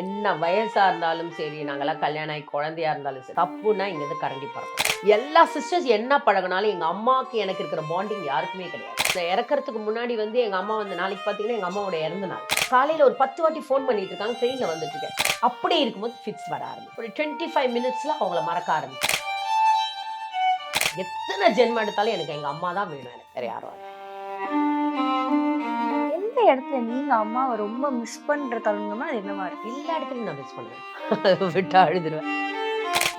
என்ன வயசா இருந்தாலும் சரி நாங்கெல்லாம் கல்யாணம் ஆகி குழந்தையா இருந்தாலும் சரி தப்புனா இங்க இருந்து கரண்டி பறக்கும். எல்லா சிஸ்டர்ஸ் என்ன பழகினாலும் எங்க அம்மாவுக்கு எனக்கு இருக்கிற பாண்டிங் யாருக்குமே கிடையாது. நான் முன்னாடி வந்து எங்க அம்மா வந்து நாளைக்கு பாத்தீங்கன்னா எங்க அம்மாவோட இறந்த நாள். காலையில ஒரு பத்து வாட்டி ஃபோன் பண்ணிட்டு இருக்காங்க ட்ரெயின்ல வந்துட்டு இருக்கேன். அப்படியே இருக்கும்போது ஃபிக்ஸ் வர ஆரம்பிச்சு ஒரு டுவெண்ட்டி ஃபைவ் மினிட்ஸ்ல அவங்கள மறக்க ஆரம்பிச்சு எத்தனை ஜென்மம் எடுத்தாலும் எனக்கு எங்க அம்மா தான் வேணும் எனக்கு யாரும் இடத்துல நீங்க அம்மாவை ரொம்ப மிஸ் பண்ற தருணம்னா அது என்னவா இருக்கு எல்லா இடத்துலயும் நான் மிஸ் பண்ணுவேன். விட்டா அழுதுருவேன்.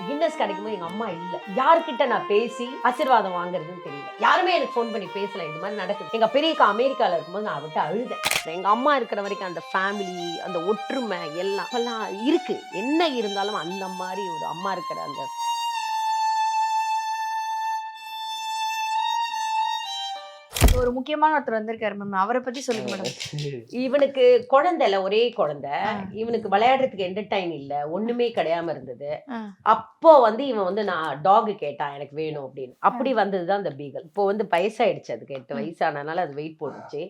கின்னஸ் கிடைக்கும்போது எங்க அம்மா இல்ல. யார்கிட்ட நான் பேசி ஆசீர்வாதம் வாங்குறதுன்னு தெரியல. யாருமே எனக்கு ஃபோன் பண்ணி பேசல. இந்த மாதிரி நடக்குது. எங்க பெரியக்கா அமெரிக்கால இருக்கும்போது நான் விட்டு அழுதேன். எங்க அம்மா இருக்கிற வரைக்கும் அந்த ஃபேமிலி அந்த ஒற்றுமை எல்லாம் எல்லாம் இருக்கு. என்ன இருந்தாலும் அந்த மாதிரி ஒரு அம்மா இருக்கிற அந்த ஒரு முக்கியமான ஒருத்தர் வந்திருக்காரு மேம் அவரை பத்தி சொல்லுங்க மேடம் இவனுக்கு குழந்தை இல்ல ஒரே குழந்தை. இவனுக்கு விளையாடுறதுக்கு என்டர்டைன் இல்ல ஒண்ணுமே கிடையாம இருந்தது. அப்போ வந்து இவன் வந்து நான் டாக் கேட்டான் எனக்கு வேணும் அப்படின்னு. அப்படி வந்ததுதான் அந்த பீகல் இப்போ வந்து வயசாயிடுச்சு அதுக்கு எட்டு. வயசானனால அது வெயிட் போட்டுச்சு.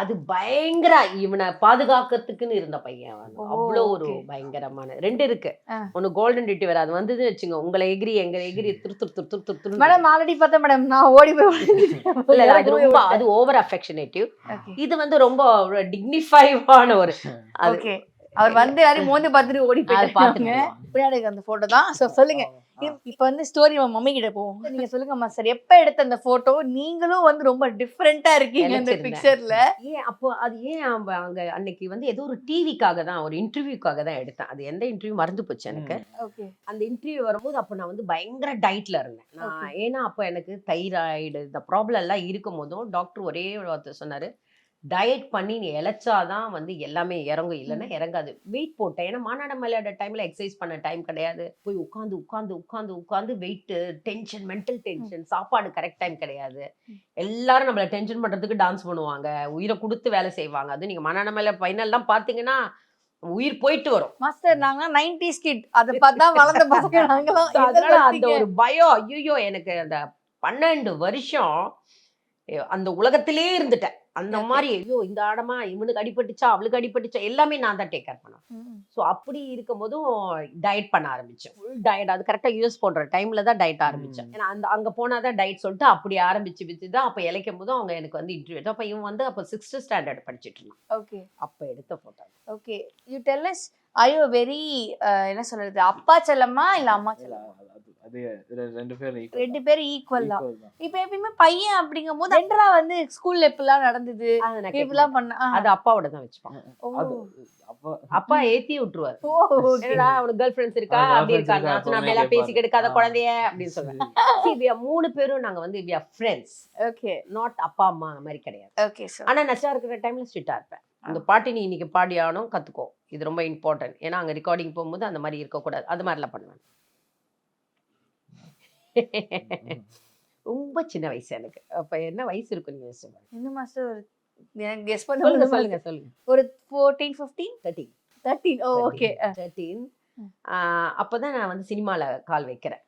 அது பயங்கர இவனை பாதுகாக்கிறதுக்குன்னு இருந்த பையன் அவ்வளோ ஒரு. பயங்கரமான. ரெண்டு இருக்கு. ஒன்னு கோல்டன் ரிட்டிவர் அது வந்தது வச்சுங்க உங்களை எகிரி எங்க எகிரி துரு துரு துரு துரு துரு மேடம் ஆல்ரெடி பார்த்தேன் மேடம் நான் ஓடி போய் ரொம்ப அது ஓவர் அஃபெக்ஷனேட்டிவ் இது வந்து ரொம்ப டிக்னிஃபைவான ஒரு அது ஓகே அவர் வந்து யாரையும் மோந்து பார்த்துட்டு ஓடி போயிட்டாங்க பார்த்துட்டு பின்னாடி அந்த போட்டோ தான். சோ சொல்லுங்க. இப்- இப்ப வந்து ஸ்டோரி மம்மி கிட்ட போவோம். நீங்க சொல்லுங்கம்மா சார் எப்ப எடுத்த அந்த போட்டோ நீங்களும் வந்து ரொம்ப டிஃப்ரெண்டா இருக்கீங்க அந்த. பிக்சர்ல ஏன் அப்போ அது ஏன் அங்க அன்னைக்கு வந்து ஏதோ ஒரு டிவிக்காக தான் ஒரு இன்டர்வியூக்காக தான் எடுத்தேன். அது எந்த இன்டர்வியூ மறந்து போச்சு எனக்கு. ஓகே அந்த இன்டர்வியூ வரும்போது அப்போ நான் வந்து பயங்கர டயட்ல இருந்தேன். நான் ஏன்னா அப்போ எனக்கு தைராய்டு இந்த ப்ராப்ளம் எல்லாம் இருக்கும் போதும் டாக்டர் ஒரே ஒரு வார்த்தை சொன்னாரு. டயட் பண்ணி நீ இழைச்சாதான் வந்து எல்லாமே இறங்கும். இல்லைன்னா இறங்காது. வெயிட் போட்டேன். ஏன்னா மாநாடம் விளையாட டைம்ல எக்ஸசைஸ் பண்ண டைம் கிடையாது. போய் உட்காந்து உட்காந்து உட்காந்து உட்காந்து வெயிட் டென்ஷன் மென்டல் டென்ஷன் சாப்பாடு கரெக்ட் டைம் கிடையாது. எல்லாரும் நம்மள டென்ஷன் பண்றதுக்கு டான்ஸ் பண்ணுவாங்க. உயிரை கொடுத்து வேலை செய்வாங்க. அது நீங்க மாநாடம் மேல ஃபைனல்லாம் பாத்தீங்கன்னா உயிர் போயிட்டு வரும். மாஸ்டர் நாங்க 90s கிட் அத பார்த்தா வளர்ந்த பசங்க நாங்களாம் அதனால அந்த. ஒரு பயம். ஐயோ எனக்கு அந்த பன்னெண்டு வருஷம் அந்த உலகத்திலே இருந்துட்டேன். அந்த. மாதிரி ஐயோ இந்த ஆடமா இவனுக்கு அடிபட்டுச்சா அவளுக்கு அடிபட்டுச்சா எல்லாமே நான் தான் டேக் கேர் பண்ணேன் ம். ஸோ அப்படி இருக்கும் போதும் டயட் பண்ண ஆரம்பிச்சேன். ஃபுல் டயட் அது கரெக்டாக யூஸ் பண்ற டைம்ல தான் டயட் ஆரம்பிச்சேன். ம். ஏன்னா அந்த அங்க போனா தான் டயட் சொல்லிட்டு அப்படி ஆரம்பிச்சு வச்சு தான் அப்போ இழைக்கும் போதும் அவங்க எனக்கு வந்து இன்டர்வியூ அப்போ இவன் வந்து அப்போ சிக்ஸ்த் ஸ்டாண்டர்ட் படிச்சிட்டு இருந்தான். ஓகே அப்போ எடுத்த photo okay you tell us I you very என்ன சொல்றது அப்பா செல்லமா இல்ல அம்மா செல்லமா அது- ரெண்டு பேரும் equal ரெண்டு. பேரும் ஈக்குவல் தான். இப்ப எப்பயுமே பையன் அப்படிங்கும் போது ரெண்டரா வந்து ஸ்கூல்ல இப்படிலாம் நடந்தது. இப்படிலாம் பண்ண. அது அப்பாவோட தான். அது அப்ப. ஏத்தி விட்டுருவாரு. என்னடா அவனுக்கு கேர்ள் ஃப்ரெண்ட்ஸ் இருக்கா அப்படி இருக்கா? நான் எப்பவுமே எல்லாம் பேசி கேட்பாரு. கெடுக்காத ஆ. குழந்தைய அப்படின்னு சொல்லுவேன். See, we are மூணு பேரும் நாங்க வந்து we are friends. Okay not அப்பா அம்மா மாதிரி கிடையாது. ஓகே சார் ஆனா நச்சா இருக்கிற டைம்ல ஸ்ட்ரிக்டா இருப்பேன். அந்த பாட்டு நீ இன்னைக்கு பாடி ஆகணும் கத்துக்கோ. இது ரொம்ப இம்பார்ட்டன்ட் ஏன்னா அங்க ரெக்கார்டிங் போகும்போது அந்த மாதிரி இருக்கக்கூடாது. அது மாதிரிலாம் பண்ணுவேன். ரொம்ப சின்ன வயசு எனக்கு. அப்ப என்ன வயசு இருக்கும் நீங்க யோசிச்சு. என்ன மாஸ்டர் கெஸ் சொல்லுங்க பண்ண சொல்லுங்க சொல்லுங்க ஒரு fourteen fifteen thirteen thirteen oh okay thirteen ம். அப்போதான் நான் வந்து சினிமால கால் வைக்கிறேன்.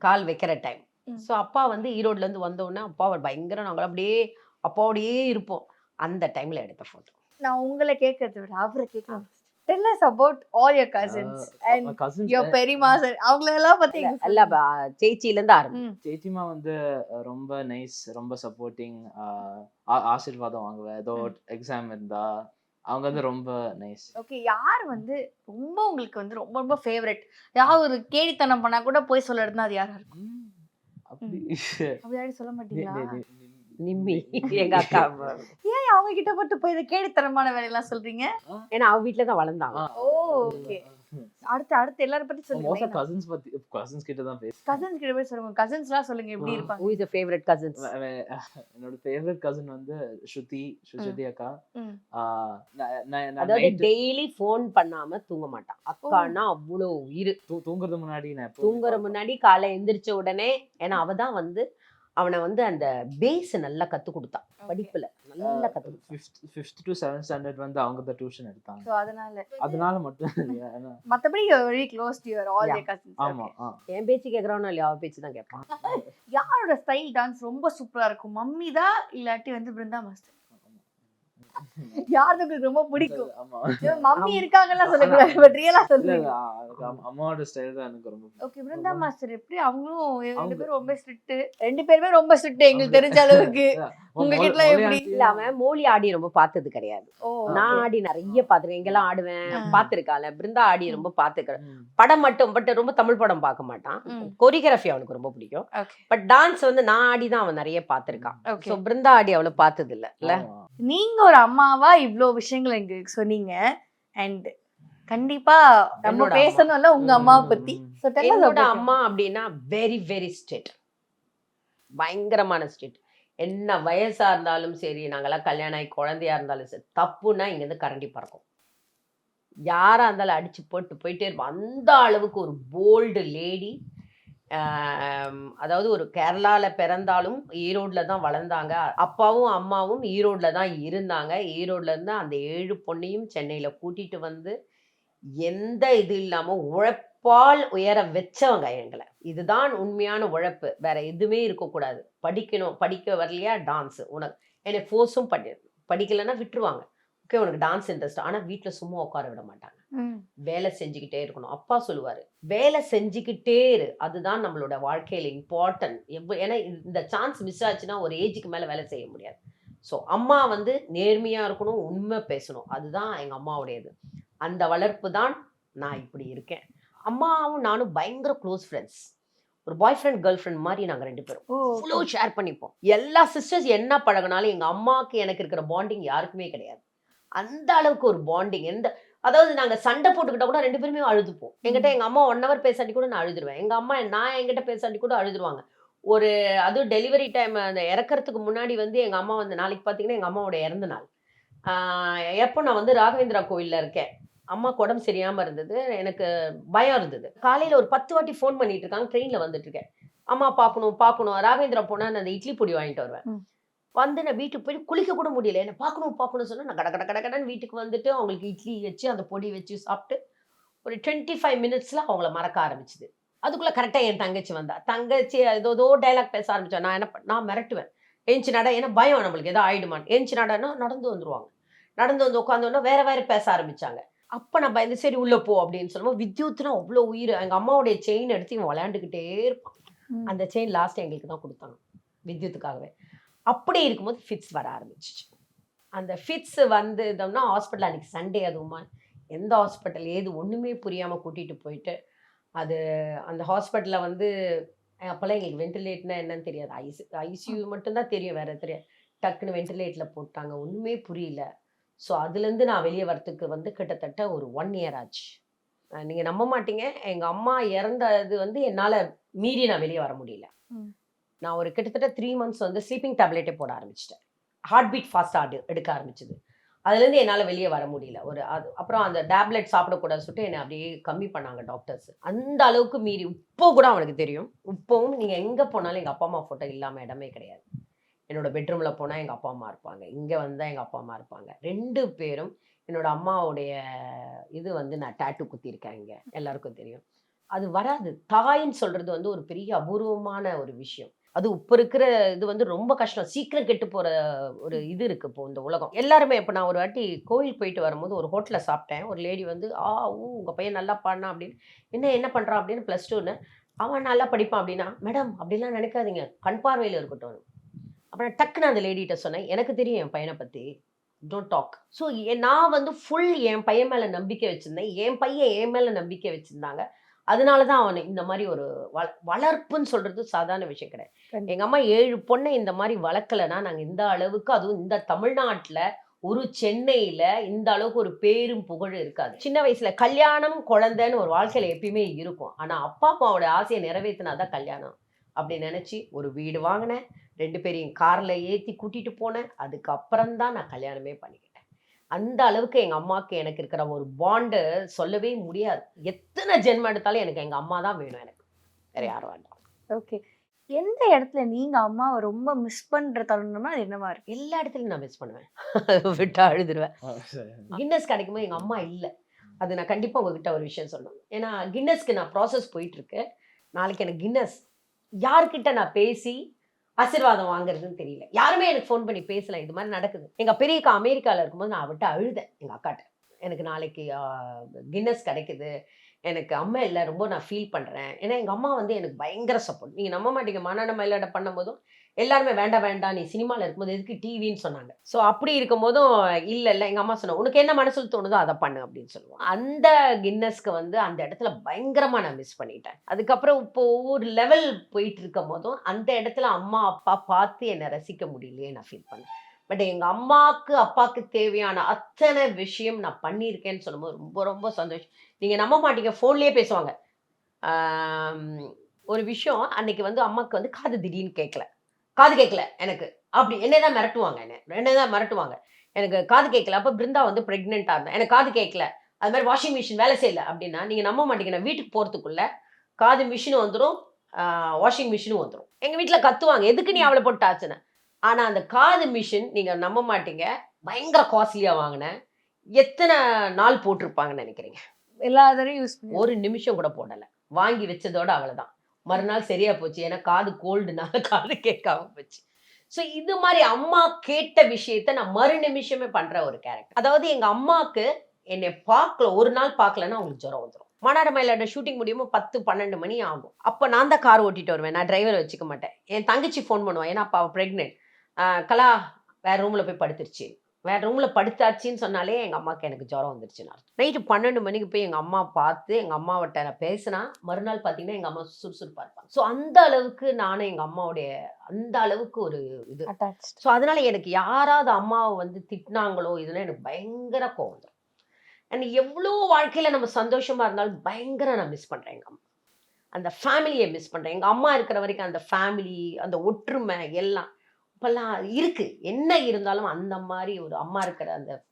கால் வைக்கிற டைம். ஸோ அப்பா வந்து ஈரோட்ல இருந்து வந்த உடனே அப்பா பயங்கர நாங்கள் அப்படியே அப்பாவோடயே இருப்போம். அந்த டைம்ல எடுத்த போட்டோ நான் உங்களை கேட்கறத விட அவரை கேட்கலாம் tell us about all your cousins and your பெரியமா சார் அவங்கள எல்லாம் பத்தி இல்ல சேச்சியில இருந்து ஆரம்பி. சேச்சிமா வந்து ரொம்ப நைஸ் ரொம்ப சப்போர்ட்டிங் ஆசீர்வாதம் வாங்குவேன் ஏதோ எக்ஸாம் இருந்தா அவங்க வந்து ரொம்ப நைஸ் ஓகே யார் வந்து ரொம்ப உங்களுக்கு வந்து ரொம்ப ரொம்ப ஃபேவரட் யார் ஒரு கேடித்தனம் பண்ணா கூட போய் சொல்ல இருந்தா அது யாரா இருக்கும்? அப்படி. அப்படி யாரும் சொல்ல மாட்டீங்களா? நிம்மி. எங்க அக்கா ஏன் அவங்க கிட்ட மட்டும் போய் இந்த கேடித்தனமான வேலையெல்லாம் சொல்றீங்க? ஏன்னா அவ வீட்டுல தான் வளர்ந்தாங்க. Oh okay. அடுத்து அடுத்து எல்லாரும் பத்தி மோஸ்டா சொல்லுங்க கசின்ஸ் பத்தி கசின்ஸ் கிட்ட தான் பேச. கசின்ஸ் கிட்ட போய் சொல்லுங்க. கசின்ஸ்லாம் சொல்லுங்க எப்படி. இருப்பாங்க? ஹூ இஸ் ஃபேவரட் கசின்ஸ் என்னோட ஃபேவரட் கசின் வந்து ஸ்ருதி ஸ்ருதி அக்கா. ம். ஆஹ் நான் நான் நான் அதாவது டெய்லி ஃபோன் பண்ணாம தூங்க மாட்டான். அக்கான்னா அவ்வளோ உயிர். தூங்குறது முன்னாடி நான் தூங்குற. முன்னாடி காலை எந்திரிச்ச உடனே ஏன்னா அவ தான் வந்து அவனை வந்து அந்த பேஸ் நல்லா கத்து கொடுத்தான் படிப்புல நல்லா கத்து கொடுத்தான் ஃபிஃப்த் டு செவன்த் ஸ்டாண்டர்ட் வந்து அவங்க தான் டியூஷன் எடுத்தாங்க. So, அதனால. அதனால மட்டும் you very close to your all cousins ஆமா ஆ. என் பேச்சு கேட்கறானோ இல்லையா அவ பேச்சு தான் கேட்பான். யாரோட ஸ்டைல் டான்ஸ் ரொம்ப சூப்பரா இருக்கும்? மம்மி தான் இல்லாட்டி வந்து பிருந்தா மாஸ்டர்? யாருக்கு உங்களுக்கு ரொம்ப பிடிக்கும். மம்மி இருக்காங்கலாம் சொல்லக்கூடாது பட் ரியலா சொல்லுங்க அம்மாவோட ஸ்டைல் தான் எனக்கு ரொம்ப. ஓகே பிருந்தா மாஸ்டர் எப்படி அவங்களும் ரெண்டு பேரும் ரொம்ப ஸ்ட்ரிக்ட் ரெண்டு பேருமே ரொம்ப ஸ்ட்ரிக்ட் எங்களுக்கு தெரிஞ்ச அளவுக்கு. உங்க மொ- கிட்டலாம் மொழி எப்படி? aunty- இல்ல அவன் மோலி ஆடி ரொம்ப பார்த்தது கிடையாது. நான் ஆடி நிறைய பாத்துருக்கேன் இங்கெல்லாம் ஆடுவேன். பாத்துருக்கால பிருந்தா ஆடி ரொம்ப பாத்துக்கிறேன். படம் மட்டும் பட் ரொம்ப தமிழ் படம் பார்க்க மாட்டான். கொரியோகிராஃபி அவனுக்கு ரொம்ப பிடிக்கும். பட் டான்ஸ் வந்து நான் ஆடி தான் அவன் நிறைய ஸோ பிருந்தா ஆடி அவ்வளவு பார்த்தது இல்ல? இல்ல ஆமா. நீங்க ஒரு அம்மாவா இவ்ளோ விஷயங்கள் எங்களுக்கு சொன்னீங்க. அண்ட் கண்டிப்பா நம்ம. பேசணும்ல உங்க அம்மாவை பத்தி. என்னோட. அம்மா அப்படின்னா வெரி வெரி ஸ்ட்ரிக்ட் பயங்கரமான ஸ்ட்ரிக்ட் என்ன வயசா இருந்தாலும் சரி நாங்கெல்லாம் கல்யாணம் ஆகி குழந்தையா இருந்தாலும் சரி தப்புன்னா இங்கேருந்து கரண்டி பறக்கும். யாரா இருந்தாலும் அடிச்சு போட்டு போயிட்டே இருப்போம். அந்த அளவுக்கு ஒரு போல்டு லேடி அதாவது ஒரு கேரளாவில் பிறந்தாலும் ஈரோடில் தான் வளர்ந்தாங்க. அப்பாவும் அம்மாவும் ஈரோடில் தான் இருந்தாங்க. ஈரோட்லேருந்து அந்த ஏழு பொண்ணையும் சென்னையில் கூட்டிகிட்டு வந்து எந்த இது இல்லாமல் உழைப்பால் உயர வச்சவங்க எங்களை. இதுதான் உண்மையான உழைப்பு. வேற எதுவுமே இருக்கக்கூடாது. படிக்கணும். படிக்க வரலையா? டான்ஸு உனக்கு. என்னை ஃபோர்ஸும் பண்ணி படிக்கலைன்னா விட்டுருவாங்க. ஓகே உனக்கு டான்ஸ் இன்ட்ரெஸ்ட் ஆனா வீட்ல சும்மா உட்கார விட மாட்டாங்க. வேலை செஞ்சுக்கிட்டே இருக்கணும். அப்பா சொல்லுவாரு வேலை செஞ்சுக்கிட்டே இரு. அதுதான் நம்மளோட வாழ்க்கையில இம்பார்ட்டன்ட் எவ்வ ஏன்னா இந்த சான்ஸ் மிஸ் ஆச்சுன்னா ஒரு ஏஜுக்கு மேல வேலை செய்ய முடியாது. ஸோ அம்மா வந்து நேர்மையா இருக்கணும் உண்மை பேசணும். அதுதான் எங்க அம்மாவுடையது. அந்த வளர்ப்பு தான் நான் இப்படி இருக்கேன். அம்மாவும் நானும் பயங்கர க்ளோஸ் ஃப்ரெண்ட்ஸ் ஒரு பாய் ஃப்ரெண்ட் கேர்ள் ஃப்ரெண்ட் மாதிரி நாங்க ரெண்டு பேரும். அவ்வளோ ஷேர் பண்ணிப்போம். எல்லா சிஸ்டர்ஸ் என்ன பழகினாலும் எங்க அம்மாவுக்கு எனக்கு இருக்கிற பாண்டிங் யாருக்குமே கிடையாது. அந்த அளவுக்கு ஒரு பாண்டிங் எந்த அதாவது நாங்க சண்டை போட்டுக்கிட்டா கூட ரெண்டு பேருமே அழுதுப்போம். என்கிட்ட எங்க அம்மா ஒன் ஹவர் பேசாட்டி கூட நான் அழுதுருவேன். எங்க அம்மா நான் என்கிட்ட பேசாட்டி கூட அழுதுருவாங்க. ஒரு அதுவும் டெலிவரி டைம் அந்த இறக்கறதுக்கு முன்னாடி வந்து எங்க அம்மா வந்து நாளைக்கு பார்த்தீங்கன்னா எங்க அம்மாவோட இறந்த நாள். எப்போ நான் வந்து ராகவேந்திரா கோயில்ல இருக்கேன். அம்மாக்கு உடம்பு சரியாம இருந்தது. எனக்கு பயம் இருந்தது. காலையில ஒரு பத்து வாட்டி ஃபோன் பண்ணிட்டு இருக்காங்க. ட்ரெயின்ல வந்துட்டு இருக்கேன். அம்மா பார்க்கணும் பார்க்கணும் ராகவேந்திரா போனா நான் அந்த இட்லி பொடி வாங்கிட்டு வருவேன். வந்து நான் வீட்டுக்கு போய் குளிக்க கூட முடியல. என்ன பார்க்கணும் பார்க்கணும் சொன்னா நான் கட கட கட கடன்னு வீட்டுக்கு வந்துட்டு அவங்களுக்கு இட்லி வச்சு அந்த பொடி வச்சு சாப்பிட்டு ஒரு டுவெண்ட்டி ஃபைவ் மினிட்ஸ்ல அவங்கள மறக்க ஆரம்பிச்சுது. அதுக்குள்ள கரெக்டா என் தங்கச்சி வந்தா. தங்கச்சி ஏதோ ஏதோ டைலாக் பேச ஆரம்பிச்சா நான் என்ன நான் மிரட்டுவேன். ஏஞ்சி நட ஏன்னா பயம் நம்மளுக்கு ஏதோ ஆயிடுமான்னு. ஏஞ்சி நடன்னா நடந்து வந்துருவாங்க. நடந்து வந்து உட்காந்தோன்னா வேற வேற பேச ஆரம்பிச்சாங்க. அப்ப நான் பயந்து சரி உள்ள போ அப்படின்னு சொல்லும்போது வித்யுத்னா அவ்வளோ உயிர். எங்க அம்மாவுடைய செயின் எடுத்து இவன் விளையாண்டுக்கிட்டே இருப்பான். அந்த செயின் லாஸ்ட் எங்களுக்கு தான் கொடுத்தாங்க. வித்யுத்துக்காகவே. அப்படி இருக்கும்போது ஃபிட்ஸ் வர ஆரம்பிச்சிச்சு. அந்த ஃபிட்ஸ் வந்ததுன்னா ஹாஸ்பிட்டல் அன்றைக்கி சண்டே அதுவுமா எந்த ஹாஸ்பிட்டல் ஏது ஒன்றுமே புரியாமல் கூட்டிகிட்டு போயிட்டு அது அந்த ஹாஸ்பிட்டலில் வந்து அப்போல்லாம் எங்களுக்கு வென்டிலேட்னா என்னன்னு தெரியாது. ஐசி ஐசியூ மட்டும்தான் தெரியும் வேறு தெரியாது. டக்குன்னு வென்டிலேட்டில் போட்டாங்க ஒன்றுமே புரியல. ஸோ அதுலேருந்து நான் வெளியே வரத்துக்கு வந்து கிட்டத்தட்ட ஒரு ஒன் இயர் ஆச்சு. நீங்கள் நம்ப மாட்டீங்க. எங்கள் அம்மா இறந்தது வந்து என்னால் மீறி நான் வெளியே வர முடியல. நான் ஒரு கிட்டத்தட்ட த்ரீ மந்த்ஸ் வந்து ஸ்லீப்பிங் டேப்லெட்டே போட ஆரம்பிச்சிட்டேன். ஹார்ட் பீட் ஃபாஸ்ட் ஆடு எடுக்க ஆரம்பிச்சது. அதுலேருந்து என்னால் வெளியே வர முடியல. ஒரு அது அப்புறம் அந்த டேப்லெட் சாப்பிடக்கூடாது சொல்லிட்டு என்னை அப்படியே கம்மி பண்ணாங்க டாக்டர்ஸ் அந்த அளவுக்கு மீறி உப்போ கூட அவனுக்கு தெரியும். உப்பவும் நீங்கள் எங்கே போனாலும் எங்கள் அப்பா அம்மா ஃபோட்டோ இல்லாமல் இடமே கிடையாது. என்னோட பெட்ரூமில் போனால் எங்கள் அப்பா அம்மா இருப்பாங்க. இங்கே வந்தால் எங்கள் அப்பா அம்மா இருப்பாங்க. ரெண்டு பேரும் என்னோட அம்மாவுடைய இது வந்து நான் டேட்டு குத்திருக்கேன் இங்கே. எல்லாருக்கும் தெரியும். அது வராது. தாயின்னு சொல்கிறது வந்து ஒரு பெரிய அபூர்வமான ஒரு விஷயம். அது இப்போ இருக்கிற இது வந்து ரொம்ப கஷ்டம். சீக்கிரம் கெட்டு போகிற ஒரு இது இருக்குது இப்போ இந்த உலகம். எல்லாருமே இப்போ நான் ஒரு வாட்டி கோயில் போயிட்டு வரும்போது ஒரு ஹோட்டலில் சாப்பிட்டேன். ஒரு லேடி வந்து ஆ ஊ உங்கள் பையன் நல்லா பாடினா அப்படின்னு. என்ன என்ன பண்ணுறான் அப்படின்னு ப்ளஸ் டூன்னு அவன் நல்லா படிப்பான் அப்படின்னா மேடம் அப்படிலாம் நினைக்காதீங்க. கண் பார்வையில் இருக்கட்டும் அப்புறம் டக்குன்னு அந்த லேடிகிட்ட சொன்னேன் எனக்கு தெரியும் என் பையனை பற்றி டோன்ட் டாக் ஸோ நான் வந்து ஃபுல் என் பையன் மேலே நம்பிக்கை வச்சுருந்தேன். என் பையன் என் மேலே நம்பிக்கை வச்சுருந்தாங்க. அதனால தான் அவனை இந்த மாதிரி ஒரு வள வளர்ப்புன்னு சொல்றது சாதாரண விஷயம் கிடையாது. கண்டிப்பா. எங்க அம்மா ஏழு பொண்ணை இந்த மாதிரி வளர்க்கலைன்னா நாங்க இந்த அளவுக்கு அதுவும் இந்த தமிழ்நாட்டுல ஒரு சென்னையில இந்த அளவுக்கு ஒரு பேரும் புகழ் இருக்காது. சின்ன வயசுல கல்யாணம் குழந்தைன்னு ஒரு வாழ்க்கையில எப்பயுமே இருக்கும். ஆனா அப்பா அம்மாவோட ஆசையை நிறைவேற்றினாதான் கல்யாணம் அப்படி நினைச்சு ஒரு வீடு வாங்கினேன். ரெண்டு பேரையும் கார்ல ஏத்தி கூட்டிட்டு போனேன். அதுக்கப்புறம் தான் நான் கல்யாணமே பண்ணிக்கிட்டேன். அந்த அளவுக்கு எங்க அம்மாவுக்கு எனக்கு இருக்கிற ஒரு பாண்டு சொல்லவே முடியாது. எத்தனை ஜென்மம் எடுத்தாலும் எனக்கு எங்க அம்மா தான் வேணும் எனக்கு. வேற யாரும் வேண்டாம். ஓகே. எந்த இடத்துல நீங்க அம்மாவை ரொம்ப மிஸ் பண்ற தருணம்னா அது என்னவா இருக்கு? எல்லா இடத்துலயும் நான் மிஸ் பண்ணுவேன். விட்டா அழுதுருவேன். கின்னஸ் கிடைக்கும்போது எங்க அம்மா இல்லை. அது நான் கண்டிப்பா உங்ககிட்ட ஒரு விஷயம் சொல்லணும். ஏன்னா கின்னஸ்க்கு நான் ப்ராசஸ் போயிட்டு இருக்கு. நாளைக்கு எனக்கு கின்னஸ் யார்கிட்ட நான் பேசி ஆசீர்வாதம் வாங்குறதுன்னு தெரியல. யாருமே எனக்கு ஃபோன் பண்ணி பேசல. இது மாதிரி நடக்குது. எங்க பெரிய அமெரிக்காவில் இருக்கும்போது நான் அவட்ட அழுதேன். எங்க அக்காட்ட. எனக்கு நாளைக்கு கின்னஸ் கிடைக்குது. எனக்கு அம்மா இல்லை ரொம்ப நான் ஃபீல் பண்றேன். ஏன்னா எங்க அம்மா வந்து எனக்கு பயங்கர சப்போர்ட் நீங்க நம்ப மாட்டீங்க. மனநல மயிலாட பண்ணும்போதும் எல்லாருமே வேண்டாம் வேண்டாம் நீ சினிமாவில் இருக்கும்போது எதுக்கு டிவின்னு சொன்னாங்க. ஸோ அப்படி இருக்கும்போதும் இல்லை இல்லை எங்கள் அம்மா சொன்னோம் உனக்கு என்ன மனசில் தோணுதோ அதை பண்ணு அப்படின்னு சொல்லுவோம். அந்த கின்னஸ்க்கு வந்து அந்த இடத்துல பயங்கரமாக நான் மிஸ் பண்ணிட்டேன். அதுக்கப்புறம் இப்போ ஒவ்வொரு லெவல் போயிட்டு இருக்கும் போதும் அந்த இடத்துல அம்மா அப்பா பார்த்து என்னை ரசிக்க முடியலையே நான் ஃபீல் பண்ணேன். பட் எங்கள் அம்மாவுக்கு அப்பாவுக்கு தேவையான அத்தனை விஷயம் நான் பண்ணியிருக்கேன்னு சொல்லும்போது ரொம்ப ரொம்ப சந்தோஷம். நீங்கள் நம்ப மாட்டீங்க ஃபோன்லேயே பேசுவாங்க. ஒரு விஷயம் அன்னைக்கு வந்து அம்மாவுக்கு வந்து காது திடீர்னு கேட்கல காது கேட்கல எனக்கு. அப்படி என்னை தான் மிரட்டுவாங்க என்ன. என்னை தான் மிரட்டுவாங்க. எனக்கு காது கேட்கல அப்போ பிருந்தா வந்து ப்ரெக்னெண்ட்டாக இருந்தேன் எனக்கு காது கேட்கல அது மாதிரி வாஷிங் மிஷின் வேலை செய்யல அப்படின்னா நீங்கள் நம்ப மாட்டீங்க. நான் வீட்டுக்கு போகிறதுக்குள்ள காது மிஷினும் வந்துடும் வாஷிங் மிஷினும் வந்துடும் எங்கள் வீட்டில் கத்துவாங்க. எதுக்கு நீ அவளை போட்டு ஆச்சுன்னு ஆனால் அந்த காது மிஷின் நீங்கள் நம்ப மாட்டீங்க. பயங்கர காஸ்ட்லியாக வாங்கினேன் எத்தனை நாள் போட்டிருப்பாங்கன்னு நினைக்கிறீங்க? எல்லா தடவையும் யூஸ் ஒரு நிமிஷம் கூட போடலை. வாங்கி வச்சதோட அவ்வளவுதான். மறுநாள் சரியா போச்சு. ஏன்னா காது கோல்டுனால காது கேட்காம போச்சு. ஸோ இது மாதிரி அம்மா கேட்ட விஷயத்த நான் மறு நிமிஷமே பண்ற ஒரு கேரக்டர் அதாவது எங்க அம்மாவுக்கு என்னை பார்க்கல ஒரு நாள் பார்க்கலன்னா அவங்களுக்கு ஜுரம் வந்துடும் மணாட மயிலாட ஷூட்டிங் முடியுமோ பத்து பன்னெண்டு மணி ஆகும். அப்போ நான் தான் கார் ஓட்டிட்டு வருவேன். நான் டிரைவர் வச்சுக்க மாட்டேன். என் தங்கச்சி ஃபோன் பண்ணுவேன் ஏன்னா அப்பா ப்ரெக்னென்ட் கலா வேற ரூம்ல போய் படுத்துருச்சு. வேற ரூம்ல படுத்தாச்சுன்னு சொன்னாலே எங்க அம்மாக்கு எனக்கு ஜுரம் வந்துருச்சுன்னு அர்த்தம் நைட்டு பன்னெண்டு மணிக்கு போய் எங்க அம்மா பார்த்து எங்க அம்மாவிட்ட நான் பேசினா மறுநாள் பார்த்தீங்கன்னா எங்க அம்மா சுறுசுறுப்பா இருப்பாங்க. ஸோ அந்த அளவுக்கு நானும் எங்க அம்மாவுடைய அந்த அளவுக்கு ஒரு இது. ஸோ அதனால எனக்கு யாராவது அம்மாவை வந்து திட்டினாங்களோ இதெல்லாம் எனக்கு பயங்கர கோவம் அண்ட் எவ்வளோ வாழ்க்கையில நம்ம சந்தோஷமா இருந்தாலும் பயங்கர நான் மிஸ் பண்றேன் எங்க அம்மா. அந்த ஃபேமிலியை மிஸ் பண்றேன். எங்க அம்மா இருக்கிற வரைக்கும் அந்த ஃபேமிலி அந்த ஒற்றுமை எல்லாம். இப்பெல்லாம் இருக்கு. என்ன இருந்தாலும் அந்த மாதிரி ஒரு அம்மா இருக்கிற அந்த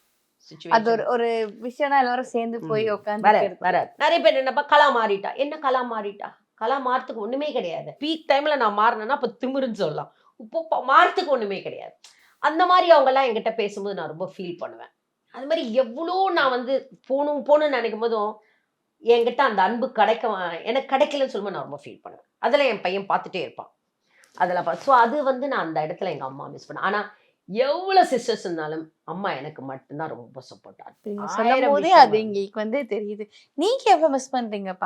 அது ஒரு ஒரு விஷயம்னா எல்லாரும் சேர்ந்து போய். உட்காந்து வர நிறைய பேர் என்னப்பா கலா மாறிட்டா. என்ன கலா மாறிட்டா? கலா மாறத்துக்கு ஒண்ணுமே கிடையாது. பீக் டைம்ல நான் மாறினேன்னா அப்ப திமிருன்னு சொல்லலாம். இப்போ மாறத்துக்கு ஒண்ணுமே கிடையாது. அந்த மாதிரி அவங்க எல்லாம் என்கிட்ட பேசும்போது நான் ரொம்ப ஃபீல் பண்ணுவேன். அது மாதிரி எவ்வளோ நான் வந்து போகணும் போகணும்னு நினைக்கும் போதும் என்கிட்ட அந்த அன்பு கிடைக்க எனக்கு கிடைக்கலன்னு சொல்லும்போது நான் ரொம்ப ஃபீல் பண்ணுவேன். அதில் என் பையன் பார்த்துட்டே இருப்பான். அதில் ஸோ அது வந்து நான் அந்த இடத்துல எங்கள் அம்மா மிஸ் பண்ணேன் ஆனால் எவ்வளோ சிஸ்டர்ஸ் இருந்தாலும் அம்மா எனக்கு மட்டும்தான் ரொம்ப சப்போர்ட் சொல்லும் போதே அது எங்களுக்கு வந்து தெரியுது. நீங்க எவ்வளவு மிஸ் பண்றீங்க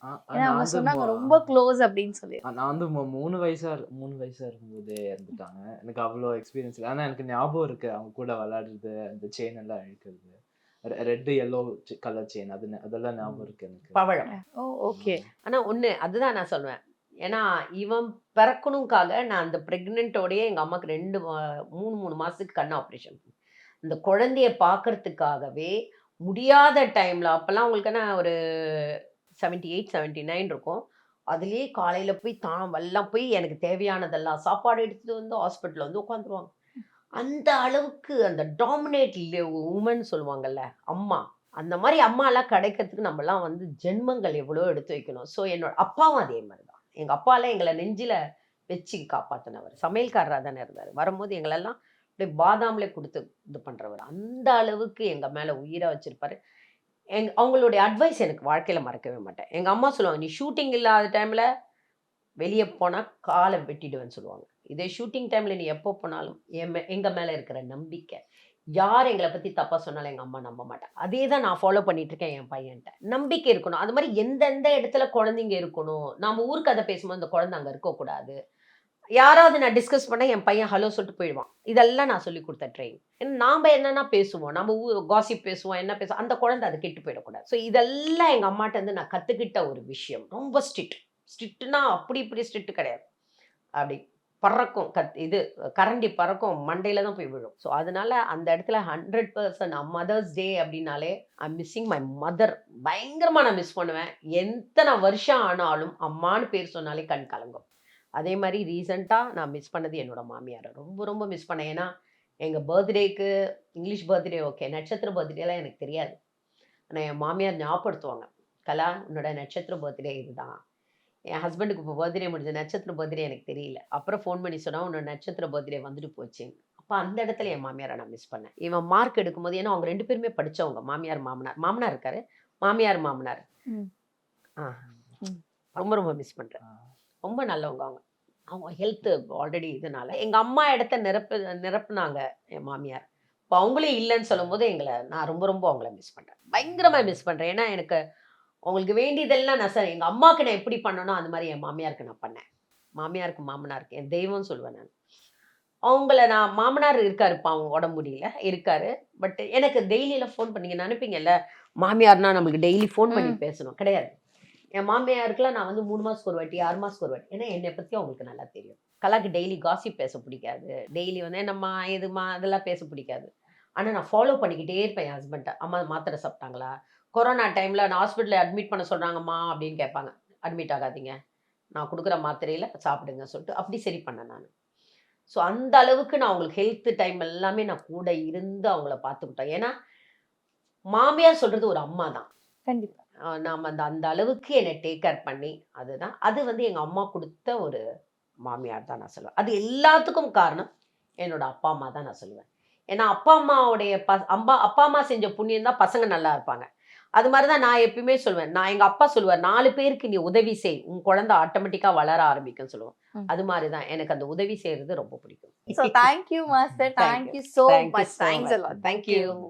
ஏன்னா நான் அவங்க சொன்னாங்க ரொம்ப க்ளோஸ் அப்படின்னு சொல்லி. நான் வந்து மூணு வயசா இரு- மூணு வயசா இருக்கும்போதே இறந்துட்டாங்க. எனக்கு அவ்வளோ எக்ஸ்பீரியன்ஸ் இல்லை. ஆனால் எனக்கு ஞாபகம் இருக்கு. அவங்க கூட விளையாடுறது அந்த செயின் எல்லாம் அழிக்கிறது ரெட்டு எல்லோ கலர் செயின் அது அதெல்லாம் ஞாபகம் இருக்கு எனக்கு. பவழம். ஓ ஓகே ஆனா ஒண்ணு அதுதான் நான் சொல்லுவேன். ஏன்னா இவன் பிறக்கணுக்காக நான் அந்த ப்ரெக்னென்ட்டோடையே எங்கள் அம்மாவுக்கு ரெண்டு மா- மூணு மூணு மாதத்துக்கு கண் ஆப்ரேஷன் அந்த குழந்தைய பார்க்கறதுக்காகவே முடியாத டைமில் அப்போல்லாம் அவங்களுக்கு நான் ஒரு செவன்ட்டி எயிட் செவன்ட்டி நைன் இருக்கும். அதுலேயே காலையில் போய் தான் எல்லாம் போய் எனக்கு தேவையானதெல்லாம் சாப்பாடு எடுத்துகிட்டு வந்து ஹாஸ்பிட்டலில் வந்து உட்காந்துருவாங்க அந்த அளவுக்கு அந்த டாமினேட் உமன் சொல்லுவாங்கல்ல அம்மா. அந்த மாதிரி அம்மாலாம் கிடைக்கிறதுக்கு நம்மலாம் வந்து ஜென்மங்கள் எவ்வளோ எடுத்து வைக்கணும். ஸோ என்னோட அப்பாவும் அதே மாதிரி தான். எங்கள் அப்பாலாம் எங்களை நெஞ்சில் வச்சு காப்பாற்றினவர் சமையல்காரராக தானே இருந்தார். வரும்போது எங்களெல்லாம் அப்படியே பாதாம்லே கொடுத்து இது பண்ணுறவர் அந்த அளவுக்கு எங்கள் மேலே உயிராக வச்சுருப்பார். எங் அவங்களுடைய அட்வைஸ் எனக்கு வாழ்க்கையில் மறக்கவே மாட்டேன். எங்கள் அம்மா சொல்லுவாங்க நீ ஷூட்டிங் இல்லாத டைமில் வெளியே போனால் காலை வெட்டிடுவேன்னு சொல்லுவாங்க. இதே ஷூட்டிங் டைமில் நீ எப்போ போனாலும் என் எங்கள் மேலே இருக்கிற நம்பிக்கை. யார் எங்களை பற்றி தப்பாக சொன்னாலும் எங்கள் அம்மா நம்ப மாட்டேன் அதே தான் நான் ஃபாலோ பண்ணிட்டு இருக்கேன் என் பையன்கிட்ட நம்பிக்கை இருக்கணும். அது மாதிரி எந்தெந்த இடத்துல குழந்தைங்க இருக்கணும் நம்ம ஊருக்கு அதை பேசும்போது அந்த குழந்தை அங்கே இருக்கக்கூடாது. யாராவது நான் டிஸ்கஸ் பண்ண என் பையன் ஹலோ சொல்லிட்டு போயிடுவான். இதெல்லாம் நான் சொல்லி கொடுத்த ட்ரெயின் நாம் என்னென்னா பேசுவோம். நம்ம காசிப் பேசுவோம் என்ன பேசுவோம் அந்த குழந்தை அது கெட்டு போயிடக்கூடாது. ஸோ இதெல்லாம் எங்கள் அம்மாட்ட இருந்து நான் கற்றுக்கிட்ட ஒரு விஷயம். ரொம்ப ஸ்ட்ரிக்ட் ஸ்ட்ரிக்ட்னா அப்படி இப்படி ஸ்ட்ரிக்ட் கிடையாது. அப்படி. பறக்கும் கத் இது கரண்டி பறக்கும் மண்டையில தான் போய் விழும். ஸோ அதனால அந்த இடத்துல ஹண்ட்ரட் பர்சன்ட் மதர்ஸ் டே அப்படின்னாலே ஐ மிஸ்ஸிங் மை மதர் பயங்கரமாக நான் மிஸ் பண்ணுவேன். எத்தனை வருஷம் ஆனாலும் அம்மான்னு பேர் சொன்னாலே கண் கலங்கும். அதே மாதிரி ரீசெண்டாக நான் மிஸ் பண்ணது என்னோட மாமியாரை. ரொம்ப ரொம்ப மிஸ் பண்ணேன். ஏன்னா எங்கள் பர்த்டேக்கு இங்கிலீஷ் பர்த்டே ஓகே நட்சத்திர பர்த்டேலாம் எனக்கு தெரியாது. ஆனால் என் மாமியார் ஞாபகப்படுத்துவாங்க. கலா உன்னோட நட்சத்திர பர்த்டே இதுதான். என் ஹஸ்பண்டுக்கு இப்போ பர்த்டே முடிஞ்ச நட்சத்திர பர்த்டே எனக்கு தெரியல. அப்புறம் ஃபோன் பண்ணி சொன்னா உன்னோட நட்சத்திர பர்த்டே வந்துட்டு போச்சு. அப்போ அந்த இடத்துல என் மாமியாரை நான் மிஸ் பண்ணேன். இவன் மார்க் எடுக்கும்போது ஏன்னா அவங்க ரெண்டு பேருமே படிச்சவங்க. மாமியார் மாமனார் மாமனார் இருக்காரு. மாமியார் மாமனார். ஆ. ரொம்ப ரொம்ப மிஸ் பண்றேன். ஆ. ரொம்ப நல்லவங்க அவங்க. அவங்க ஹெல்த் ஆல்ரெடி இதனால. எங்க அம்மா இடத்த நிரப்பு நிரப்புனாங்க என் மாமியார். இப்போ அவங்களே இல்லைன்னு சொல்லும்போது எங்களை நான் ரொம்ப ரொம்ப அவங்கள மிஸ் பண்றேன். பயங்கரமா மிஸ் பண்றேன். ஏன்னா எனக்கு அவங்களுக்கு வேண்டியதெல்லாம் நான் சார் எங்க அம்மாவுக்கு நான் எப்படி பண்ணனோ அந்த மாதிரி என் மாமியாருக்கு நான் பண்ணேன். மாமியாருக்கு மாமனாருக்கு என் தெய்வம் சொல்லுவேன் நான். அவங்கள நான் மாமனார் இருக்காருப்பா அவங்க உடம்பு முடியல இருக்காரு. பட் எனக்கு டெய்லியில் ஃபோன் பண்ணீங்க நினைப்பீங்கல்ல மாமியார்னா நம்மளுக்கு டெய்லி ஃபோன் பண்ணி பேசணும். கிடையாது. என் மாமியாருக்குலாம் நான் வந்து மூணு மாதத்துக்கு ஒரு வாட்டி ஆறு மாதத்துக்கு ஒரு வாட்டி ஏன்னா என்னை பற்றி அவங்களுக்கு நல்லா தெரியும். கலாக்கு டெய்லி காசிப் பேச பிடிக்காது. டெய்லி வந்து என்னம்மா எதுமா அதெல்லாம் பேச பிடிக்காது. ஆனால் நான் ஃபாலோ பண்ணிக்கிட்டே இருப்பேன் என் ஹஸ்பண்ட்டை அம்மா மாத்திரை சாப்பிட்டாங்களா? கொரோனா டைமில் நான் ஹாஸ்பிட்டலில் அட்மிட் பண்ண சொல்கிறாங்கம்மா அப்படின்னு கேட்பாங்க. அட்மிட் ஆகாதீங்க. நான் கொடுக்குற மாத்திரையில் சாப்பிடுங்க சொல்லிட்டு அப்படி சரி பண்ணேன் நான். ஸோ அந்த அளவுக்கு நான் அவங்களுக்கு ஹெல்த் டைம் எல்லாமே நான் கூட இருந்து அவங்கள பார்த்துக்கிட்டேன். ஏன்னா மாமியார் சொல்கிறது ஒரு அம்மா தான். கண்டிப்பா. ஆஹ் நாம அந்த அந்த அளவுக்கு என்னை டேக் கேர் பண்ணி அதுதான். அது வந்து எங்கள் அம்மா கொடுத்த ஒரு மாமியார் தான் நான் சொல்லுவேன். அது எல்லாத்துக்கும் காரணம் என்னோட அப்பா அம்மா தான் நான் சொல்லுவேன். ஏன்னா அப்பா அம்மாவுடைய ப அம்மா அப்பா அம்மா செஞ்ச புண்ணியம் தான் பசங்க நல்லா இருப்பாங்க. அது மாதிரி தான் நான் எப்பயுமே சொல்லுவேன் நான் எங்கள் அப்பா சொல்லுவார் நாலு பேருக்கு நீ உதவி செய். உன் குழந்தை ஆட்டோமேட்டிக்காக வளர ஆரம்பிக்கும்னு சொல்லுவோம். ம். அது மாதிரி தான் எனக்கு அந்த உதவி செய்யறது ரொம்ப பிடிக்கும். So thank you master thank you so you. Much thanks you.